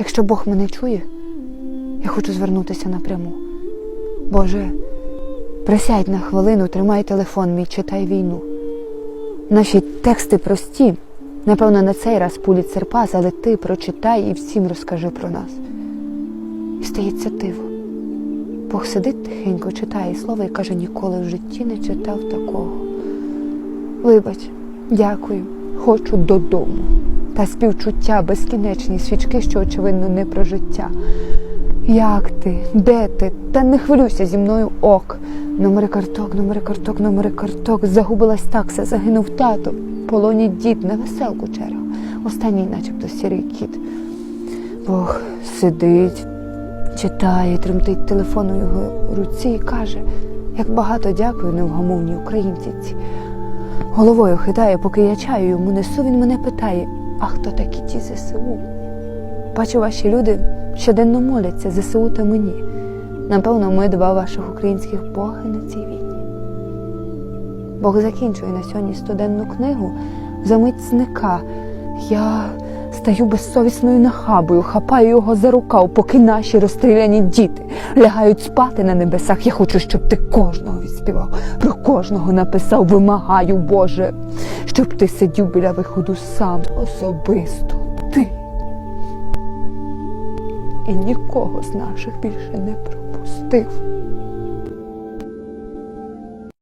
Якщо Бог мене чує, я хочу звернутися напряму. Боже, присядь на хвилину, тримай телефон мій, читай війну. Наші тексти прості. Напевно, на цей раз пуліт серпас, але ти прочитай і всім розкажи про нас. І стається диво. Бог сидить тихенько, читає слово і каже, ніколи в житті не читав такого. Вибач, дякую, хочу додому. Та співчуття, безкінечні свічки, що, очевидно, не про життя. Як ти? Де ти? Та не хвилюйся зі мною ок. Номери карток, номери карток, номери карток. Загубилась такса, загинув тато. Полоні дід, на веселку черга. Останній, начебто, сірий кіт. Бог сидить, читає, тремтить телефон у його руці і каже, як багато дякую невгамовній українці. Головою хитає, поки я чаю йому несу, він мене питає, а хто такі ті ЗСУ? Бачу, ваші люди щоденно моляться ЗСУ та мені. Напевно, ми два ваших українських боги на цій війні. Бог закінчує на сьогодні студенну книгу, замить зника. Я стаю безсовісною нахабою, хапаю його за рукав, поки наші розстріляні діти лягають спати на небесах. Я хочу, щоб ти кожного відспівав, про кожного написав, вимагаю, Боже, щоб ти сидів біля виходу сам особисто. Ти. І нікого з наших більше не пропустив.